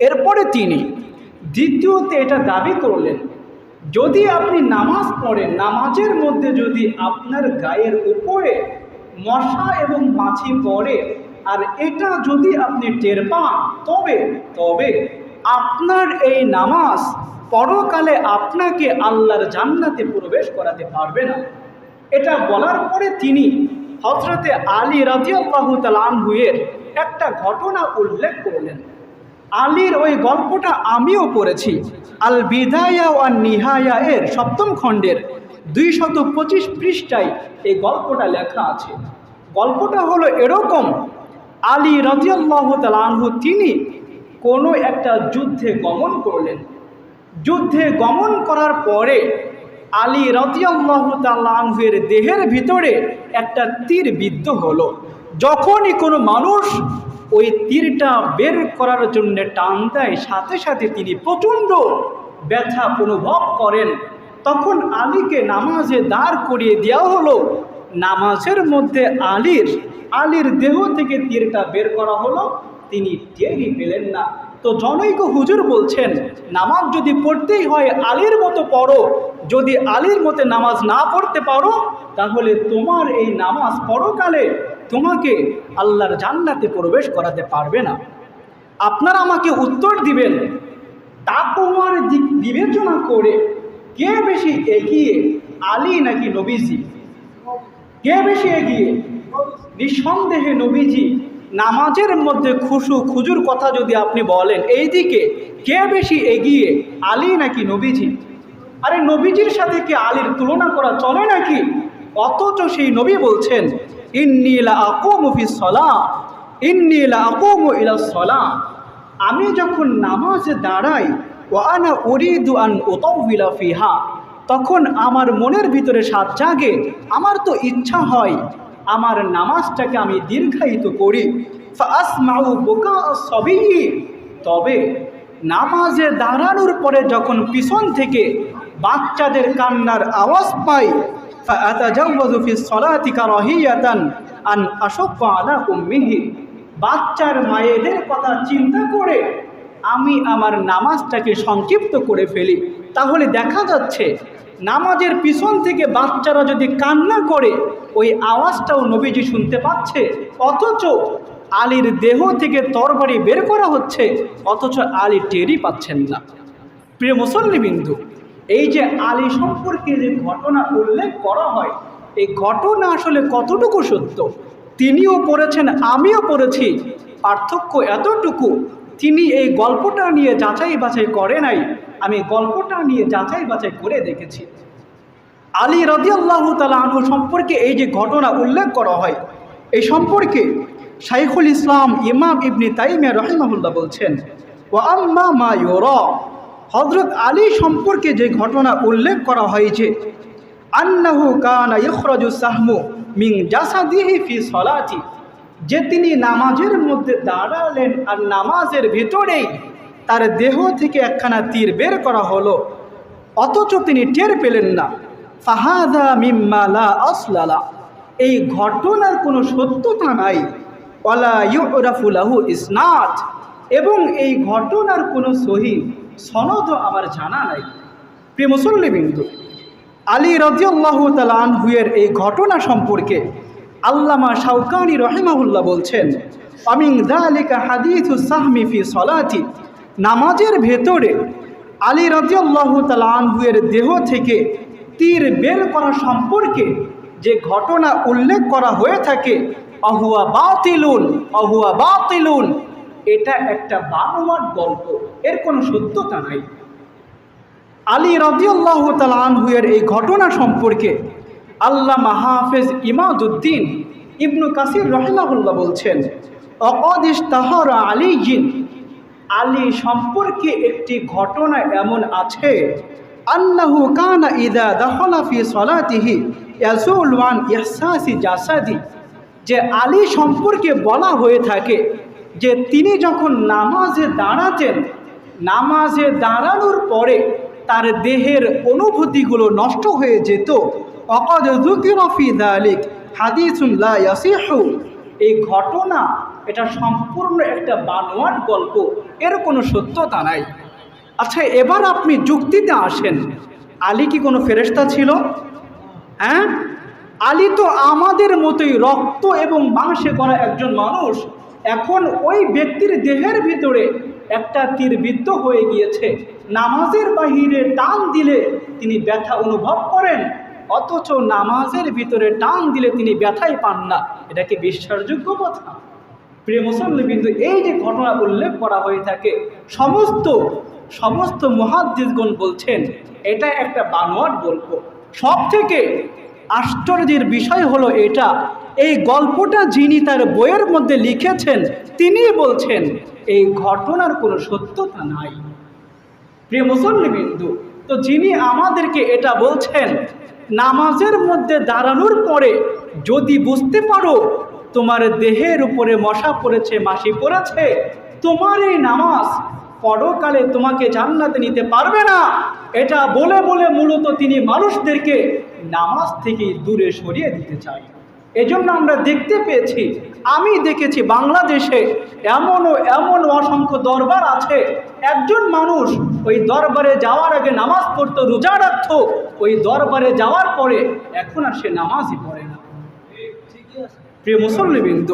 এরপরে তিনি দ্বিতীয়তে এটা দাবি করলেন, যদি আপনি নামাজ পড়েন, নামাজের মধ্যে যদি আপনার গায়ের উপরে মশা এবং মাছি পড়ে আর এটা যদি আপনি টের পান, তবে তবে আপনার এই নামাজ পরকালে আপনাকে আল্লাহর জান্নাতে প্রবেশ করাতে পারবে না। এটা বলার পরে তিনি হজরতে আলী রাজিয়াল্লাহু তালানহুয়ের একটা ঘটনা উল্লেখ করলেন। আলীর ওই গল্পটা আমিও পড়েছি। আল বিদায়া ও নিহায়া এর সপ্তম খণ্ডের দুই শত পঁচিশ পৃষ্ঠায় এই গল্পটা লেখা আছে। গল্পটা হলো এরকম, আলী রাজিয়াল্লাহ তালানহু তিনি কোনো একটা যুদ্ধে গমন করলেন। যুদ্ধে গমন করার পরে আলী রতিয়াল্লাহ তাল্লাহের দেহের ভিতরে একটা তীর বিদ্ধ হলো। যখনই কোনো মানুষ ওই তীরটা বের করার জন্য টান দেয় সাথে সাথে তিনি প্রচণ্ড ব্যথা অনুভব করেন। তখন আলীকে নামাজে দাঁড় করিয়ে দেওয়া হলো। নামাজের মধ্যে আলীর আলীর দেহ থেকে তীরটা বের করা হলো। তিনি টেরই পেলেন না। তো জনৈক হুজুর বলছেন, নামাজ যদি পড়তেই হয় আলীর মতো পড়ো। যদি আলীর মতো নামাজ না পড়তে পারো, তাহলে তোমার এই নামাজ পরকালে তোমাকে আল্লাহর জান্নাতে প্রবেশ করাতে পারবে না। আপনারা আমাকে উত্তর দিবেন, তাকওয়ার দিক বিবেচনা করে কে বেশি এগিয়ে, আলী নাকি নবীজি? কে বেশি এগিয়ে? নিঃসন্দেহে নবীজি, নামাজের মধ্যে খুশু খুজুর কথা যদি আপনি বলেন, এই দিকে কে বেশি এগিয়ে, আলী নাকি নবীজি? আরে নবীজির সাথে কি আলীর তুলনা করা চলে নাকি? অথচ সেই নবী বলছেন আকুমুফি সলা সলা আমি যখন নামাজে দাঁড়াই ও আনা উরিদু আন ওতৌবিলা ফিহা, তখন আমার মনের ভিতরে সাত জাগে, আমার তো ইচ্ছা হয়, আমার নামাজটাকে আমি দীর্ঘায়িত করি। তবে নামাজে দাঁড়ানোর পরে যখন পিছন থেকে বাচ্চাদের কান্নার আওয়াজ পাই বাচ্চার মায়েদের কথা চিন্তা করে আমি আমার নামাজটাকে সংক্ষিপ্ত করে ফেলি। তাহলে দেখা যাচ্ছে, নামাজের পিছন থেকে বাচ্চারা যদি কান্না করে, ওই আওয়াজটাও নবীজি শুনতে পাচ্ছে। অথচ আলীর দেহ থেকে তরবারি বের করা হচ্ছে, অথচ আলী টেরই পাচ্ছেন না। প্রিয় মুসল্লিবিন্দু এই যে আলী সম্পর্কে যে ঘটনা উল্লেখ করা হয়, এই ঘটনা আসলে কতটুকু সত্য? তিনিও পড়েছেন, আমিও পড়েছি। পার্থক্য এতটুকু, তিনি এই গল্পটা নিয়ে যাচাই বাছাই করে নাই। আমি গল্পটা নিয়ে যাচাই বাছাই করে দেখেছি। আলী রদিয়াল্লাহ তালা আনহু সম্পর্কে এই যে ঘটনা উল্লেখ করা হয়, এই সম্পর্কে শাইখুল ইসলাম ইমাম ইবনি তাইমিয়া রহিমাহুল্লাহ বলছেন ও আম্মা মা ইউরা হজরত আলী সম্পর্কে যে ঘটনা উল্লেখ করা হয়েছে, আন্নাহু কানা ইখরাজু সাহমু মিং জাসাদিহি ফি সলাতি, যে তিনি নামাজের মধ্যে দাঁড়ালেন আর নামাজের ভিতরেই তার দেহ থেকে একখানা তীর বের করা হলো, অথচ তিনি টের পেলেন না। ফাহাদা মিম্মালা আসলালা, এই ঘটনার কোনো সত্যতা নাই। ওয়ালা ইউরাফুলাহু ইসনাত এবং এই ঘটনার কোনো সহি সনদও আমার জানা নাই। প্রিয় মুসল্লিবিন্দু, আলী রজিয়াল্লাহ তালানহুয়ের এই ঘটনা সম্পর্কে আল্লামা শাউকানি রহিমাহুল্লাহ বলছেন, অমিং দালিকা হাদিসু সাহমি ফি সলাতি নামাজের ভেতরে আলী রজিয়াল্লাহ তালানহুয়ের দেহ থেকে তীর বের করা সম্পর্কে যে ঘটনা উল্লেখ করা হয়ে থাকে, অহুয়া বাতিলুন অহুয়া বাতিলুন এটা একটা বানোয়ার গল্প। এর কোনো সত্যতা নাই। আলী রদিউল্লাহ তালানহুয়ের এই ঘটনা সম্পর্কে আল্লাহ মাহাফেজ ইমাদুদ্দিন ইবনু কাসির রহিমাহুল্লাহ বলছেন অকদিস তাহর আলী জিন আলী সম্পর্কে একটি ঘটনা এমন আছে আল্লাহু কানা ইদা দখলা ফি সলাতিহি ইয়াজুল ওয়ান ইহসাসি জাসাদি যে আলী সম্পর্কে বলা হয়ে থাকে যে তিনি যখন নামাজে দাঁড়াতেন, নামাজে দাঁড়ানোর পরে তার দেহের অনুভূতিগুলো নষ্ট হয়ে যেত। অকদ জুকিরফি দালিক হাদিসুল্লাহ ইয়াসিহু। এই ঘটনা, এটা সম্পূর্ণ একটা বানোয়ার গল্প, এর কোনো সত্যতা নাই। আচ্ছা এবার আপনি যুক্তিতে আসেন। আলী কি কোনো ফেরেশতা ছিল? হ্যাঁ? আলী তো আমাদের মতোই রক্ত এবং মাংসে করা একজন মানুষ। এখন ওই ব্যক্তির দেহের ভিতরে একটা তীরবিদ্ধ হয়ে গিয়েছে। নামাজের বাহিরে টান দিলে তিনি ব্যথা অনুভব করেন, অথচ নামাজের ভিতরে টান দিলে তিনি ব্যথাই পান না। এটা কি বিশ্বাসযোগ্য কথা? প্রিয় মুসল্লি এই যে ঘটনা উল্লেখ করা হয়ে থাকে, সমস্ত সমস্ত মহাদ্দিসগণ বলছেন, এটা একটা বানোয়াট গল্প। সব থেকে আশ্চর্যের বিষয় হলো এটা এই গল্পটা যিনি তার বইয়ের মধ্যে লিখেছেন তিনি বলছেন, এই ঘটনার কোনো সত্যতা নাই। প্রিয় মুসল্লিবিন্দু, তো যিনি আমাদেরকে এটা বলছেন, নামাজের মধ্যে দাঁড়ানোর পরে যদি বুঝতে পারো তোমার দেহের উপরে মশা পড়েছে, মাসি পড়েছে, তোমার এই নামাজ পরকালে তোমাকে জান্নাতে নিতে পারবে না। এটা বলে বলে মূলত তিনি মানুষদেরকে নামাজ থেকে দূরে সরিয়ে দিতে চাই এজন্য আমরা দেখতে পেয়েছি, আমি দেখেছি বাংলাদেশে এমনও এমন অসংখ্য দরবার আছে। একজন মানুষ ওই দরবারে যাওয়ার আগে নামাজ পড়তো, রোজা রাখত, ওই দরবারে যাওয়ার পরে এখন আর সে নামাজই পড়ে না। প্রিয় মুসল্লিবিন্দু